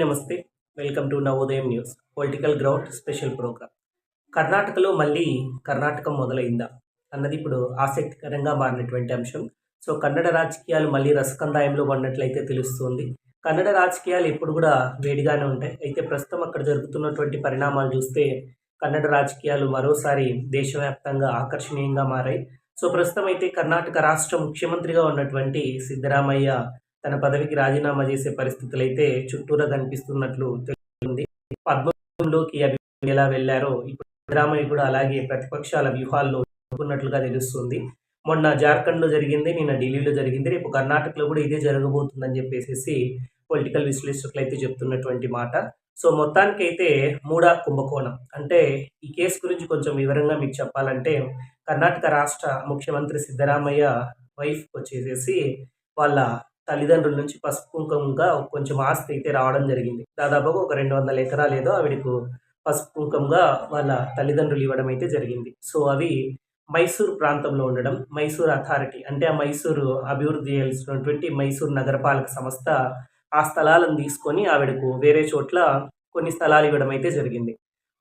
నమస్తే welcome to Navodayam news political ground special program. కర్ణాటకలో మళ్ళీ కర్ణాటకం మొదలైందా? అన్నది ఇప్పుడు ఆసక్తికరంగా మారినటువంటి అంశం. సో కన్నడ రాజకీయాలు మళ్ళీ రసకందాయంలో పడినట్లయితే తెలుస్తుంది. కన్నడ రాజకీయాలు ఎప్పుడు కూడా వేడిగానే ఉంటాయి. అయితే ప్రస్తుతం అక్కడ జరుగుతున్నటువంటి పరిణామాలు చూస్తే కన్నడ రాజకీయాలు మరోసారి దేశవ్యాప్తంగా ఆకర్షణీయంగా మారాయి. సో ప్రస్తుతం అయితే కర్ణాటక రాష్ట్ర ముఖ్యమంత్రిగా ఉన్నటువంటి సిద్ధరామయ్య తన పదవికి రాజీనామా చేసే పరిస్థితులు అయితే చుట్టూరా కనిపిస్తున్నట్లు తెలుస్తుంది. పద్మంలోకి అవి ఎలా వెళ్ళారో ఇప్పుడు సిద్ధరామయ్య కూడా అలాగే ప్రతిపక్షాల వ్యూహాల్లో ఉన్నట్లుగా తెలుస్తుంది. మొన్న జార్ఖండ్లో జరిగింది నిన్న ఢిల్లీలో జరిగింది. రేపు కర్ణాటకలో కూడా ఇదే జరగబోతుందని చెప్పేసి పొలిటికల్ విశ్లేషకులు అయితే చెప్తున్నటువంటి మాట. సో మొత్తానికైతే మూడా కుంభకోణం. అంటే ఈ కేసు గురించి కొంచెం వివరంగా మీకు చెప్పాలంటే కర్ణాటక రాష్ట్ర ముఖ్యమంత్రి సిద్ధరామయ్య వైఫ్ వచ్చేసేసి వాళ్ళ తల్లిదండ్రుల నుంచి పసుపు కుంకుమగా కొంచెం ఆస్తి అయితే రావడం జరిగింది. దాదాపుగా ఒక రెండు వందల ఎకరాలు ఏదో ఆవిడకు పసుపు కుంకుమగా వాళ్ళ తల్లిదండ్రులు ఇవ్వడం అయితే జరిగింది. సో అవి మైసూర్ ప్రాంతంలో ఉండడం మైసూర్ అథారిటీ అంటే ఆ మైసూరు అభివృద్ధి చేయాల్సినటువంటి మైసూర్ నగరపాలక సంస్థ ఆ స్థలాలను తీసుకొని ఆవిడకు వేరే చోట్ల కొన్ని స్థలాలు ఇవ్వడం అయితే జరిగింది.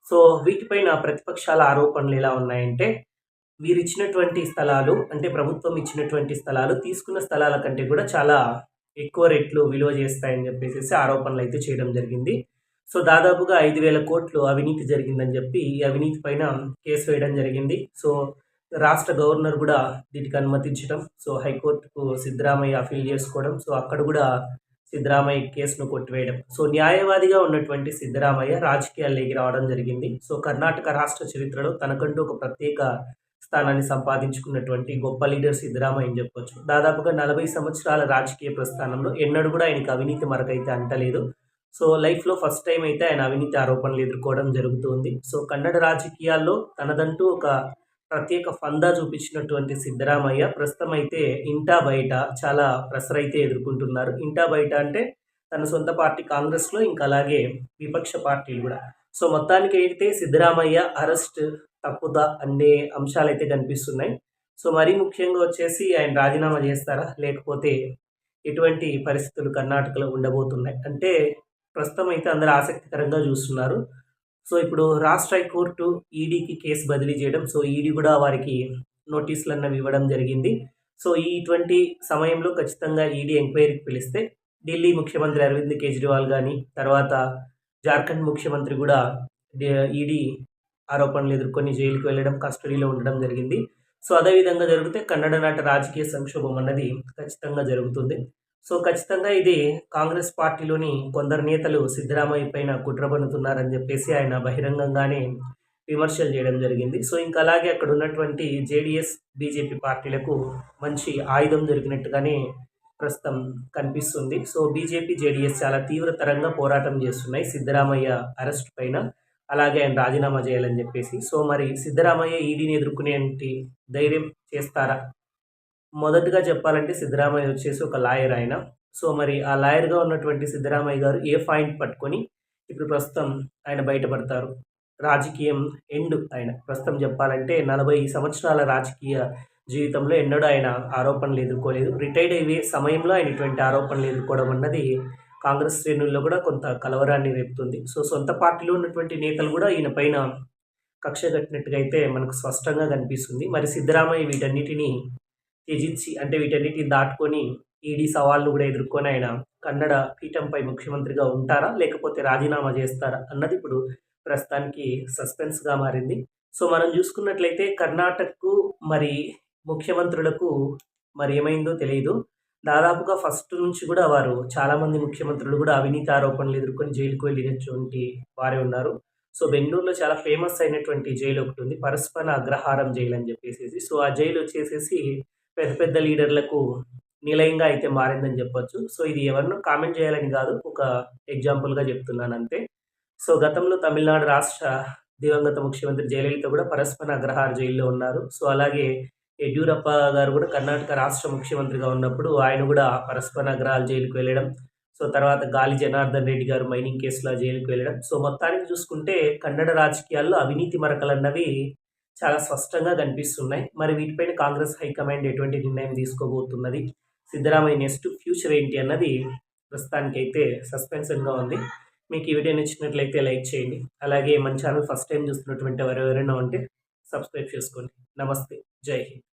సో వీటిపైన ప్రతిపక్షాల ఆరోపణలు ఎలా ఉన్నాయంటే వీరు ఇచ్చినటువంటి స్థలాలు అంటే ప్రభుత్వం ఇచ్చినటువంటి స్థలాలు తీసుకున్న స్థలాల కంటే కూడా చాలా ఎక్కువ రేట్లు విలువ చేస్తాయని చెప్పేసి ఆరోపణలు అయితే చేయడం జరిగింది. సో దాదాపుగా ఐదు వేల కోట్లు అవినీతి జరిగిందని చెప్పి ఈ అవినీతి పైన కేసు వేయడం జరిగింది. సో రాష్ట్ర గవర్నర్ కూడా దీనికి అనుమతించడం సో హైకోర్టుకు సిద్ధరామయ్య అఫీల్ చేసుకోవడం సో అక్కడ కూడా సిద్ధరామయ్య కేసును కొట్టివేయడం. సో న్యాయవాదిగా ఉన్నటువంటి సిద్ధరామయ్య రాజకీయాల్లోకి రావడం జరిగింది. సో కర్ణాటక రాష్ట్ర చరిత్రలో తనకంటూ ఒక ప్రత్యేక స్థానాన్ని సంపాదించుకున్నటువంటి గొప్ప లీడర్ సిద్ధరామయ్య అని చెప్పొచ్చు. దాదాపుగా నలభై సంవత్సరాల రాజకీయ ప్రస్థానంలో ఎన్నడూ కూడా ఆయనకి అవినీతి మరకైతే అంటలేదు. సో లైఫ్లో ఫస్ట్ టైం అయితే ఆయన అవినీతి ఆరోపణలు ఎదుర్కోవడం జరుగుతుంది. సో కన్నడ రాజకీయాల్లో తనదంటూ ఒక ప్రత్యేక ఫందా చూపించినటువంటి సిద్ధరామయ్య ప్రస్తుతం అయితే ఇంటా బయట చాలా ప్రెషర్ అయితే ఎదుర్కొంటున్నారు. ఇంటా బయట అంటే తన సొంత పార్టీ కాంగ్రెస్లో ఇంకా అలాగే విపక్ష పార్టీలు కూడా. సో మొత్తానికి అయితే సిద్ధరామయ్య అరెస్ట్ తప్పుదా అనే అంశాలు అయితే కనిపిస్తున్నాయి. సో మరీ ముఖ్యంగా వచ్చేసి ఆయన రాజీనామా చేస్తారా? లేకపోతే ఎటువంటి పరిస్థితులు కర్ణాటకలో ఉండబోతున్నాయి. అంటే ప్రస్తుతం అయితే అందరూ ఆసక్తికరంగా చూస్తున్నారు. సో ఇప్పుడు రాష్ట్ర హైకోర్టు ఈడీకి కేసు బదిలీ చేయడం సో ఈడీ కూడా వారికి నోటీసులు అన్నవి ఇవ్వడం జరిగింది. సో ఈ ఇటువంటి సమయంలో ఖచ్చితంగా ఈడీ ఎంక్వైరీకి పిలిస్తే ఢిల్లీ ముఖ్యమంత్రి అరవింద్ కేజ్రీవాల్ కానీ తర్వాత జార్ఖండ్ ముఖ్యమంత్రి కూడా ఈడీ ఆరోపణలు ఎదుర్కొని జైలుకు వెళ్ళడం కస్టడీలో ఉండడం జరిగింది. సో అదేవిధంగా జరిగితే కన్నడ నాట రాజకీయ సంక్షోభం అన్నది ఖచ్చితంగా జరుగుతుంది. సో ఖచ్చితంగా ఇది కాంగ్రెస్ పార్టీలోని కొందరు నేతలు సిద్ధరామయ్య పైన కుట్రబడుతున్నారని చెప్పేసి ఆయన బహిరంగంగానే విమర్శలు చేయడం జరిగింది. సో ఇంకా అలాగే అక్కడ ఉన్నటువంటి జేడిఎస్ బీజేపీ పార్టీలకు మంచి ఆయుధం దొరికినట్టుగానే ప్రస్తుతం కనిపిస్తుంది. సో బీజేపీ జేడిఎస్ చాలా తీవ్రతరంగా పోరాటం చేస్తున్నాయి. సిద్ధరామయ్య అరెస్ట్ పైన అలాగే ఆయన రాజీనామా చేయాలని చెప్పేసి. సో మరి సిద్ధరామయ్య ఈడీని ఎదుర్కొనేంటి ధైర్యం చేస్తారా? మొదటగా చెప్పాలంటే సిద్ధరామయ్య వచ్చేసి ఒక లాయర్ ఆయన. సో మరి ఆ లాయర్గా ఉన్నటువంటి సిద్ధరామయ్య గారు ఏ పాయింట్ పట్టుకొని ఇప్పుడు ప్రస్తుతం ఆయన బయటపడతారు? రాజకీయం ఎండ్ ఆయన. ప్రస్తుతం చెప్పాలంటే నలభై సంవత్సరాల రాజకీయ జీవితంలో ఎన్నడూ ఆయన ఆరోపణలు ఎదుర్కోలేదు. రిటైర్డ్ అయ్యే సమయంలో ఆయన ఇటువంటి ఆరోపణలు ఎదుర్కోవడం అన్నది కాంగ్రెస్ శ్రేణుల్లో కూడా కొంత కలవరాన్ని రేపుతుంది. సో సొంత పార్టీలో ఉన్నటువంటి నేతలు కూడా ఈయన పైన కక్ష కట్టినట్టుగా అయితే మనకు స్పష్టంగా కనిపిస్తుంది. మరి సిద్ధరామయ్య వీటన్నిటిని త్యజించి అంటే వీటన్నిటిని దాటుకొని ఈడీ సవాళ్ళు కూడా ఎదుర్కొని ఆయన కన్నడ పీఠంపై ముఖ్యమంత్రిగా ఉంటారా లేకపోతే రాజీనామా చేస్తారా అన్నది ఇప్పుడు ప్రస్తుతానికి సస్పెన్స్గా మారింది. సో మనం చూసుకున్నట్లయితే కర్ణాటకకు మరి ముఖ్యమంత్రులకు మరి ఏమైందో తెలియదు దాదాపుగా ఫస్ట్ నుంచి కూడా వారు చాలామంది ముఖ్యమంత్రులు కూడా అవినీతి ఆరోపణలు ఎదుర్కొని జైలుకు వెళ్ళినటువంటి వారే ఉన్నారు. సో బెంగళూరులో చాలా ఫేమస్ అయినటువంటి జైలు ఒకటి ఉంది పరస్పర అగ్రహారం జైలు అని చెప్పేసి సో ఆ జైలు వచ్చేసేసి పెద్ద పెద్ద లీడర్లకు నిలయంగా అయితే మారిందని చెప్పొచ్చు. సో ఇది ఎవరినో కామెంట్ చేయాలని కాదు ఒక ఎగ్జాంపుల్గా చెప్తున్నాను అంతే. సో గతంలో తమిళనాడు రాష్ట్ర దివంగత ముఖ్యమంత్రి జయలలిత కూడా పరస్పర అగ్రహార జైల్లో ఉన్నారు. సో అలాగే యడ్యూరప్ప గారు కూడా కర్ణాటక రాష్ట్ర ముఖ్యమంత్రిగా ఉన్నప్పుడు ఆయన కూడా పరస్పర నగరాలు జైలుకు వెళ్ళడం సో తర్వాత గాలి జనార్దన్ రెడ్డి గారు మైనింగ్ కేసులో జైలుకు వెళ్ళడం. సో మొత్తానికి చూసుకుంటే కన్నడ రాజకీయాల్లో అవినీతి మరకలు అన్నవి చాలా స్పష్టంగా కనిపిస్తున్నాయి. మరి వీటిపైన కాంగ్రెస్ హైకమాండ్ ఎటువంటి నిర్ణయం తీసుకోబోతున్నది? సిద్ధరామయ్య నెక్స్ట్ ఫ్యూచర్ ఏంటి అన్నది ప్రస్తుతానికైతే సస్పెన్షన్గా ఉంది. మీకు ఈ వీడియో నచ్చినట్లయితే లైక్ చేయండి. అలాగే మన ఛానల్ ఫస్ట్ టైం చూస్తున్నటువంటి ఎవరెవరైనా ఉంటే సబ్స్క్రైబ్ చేసుకోండి నమస్తే జై హింద్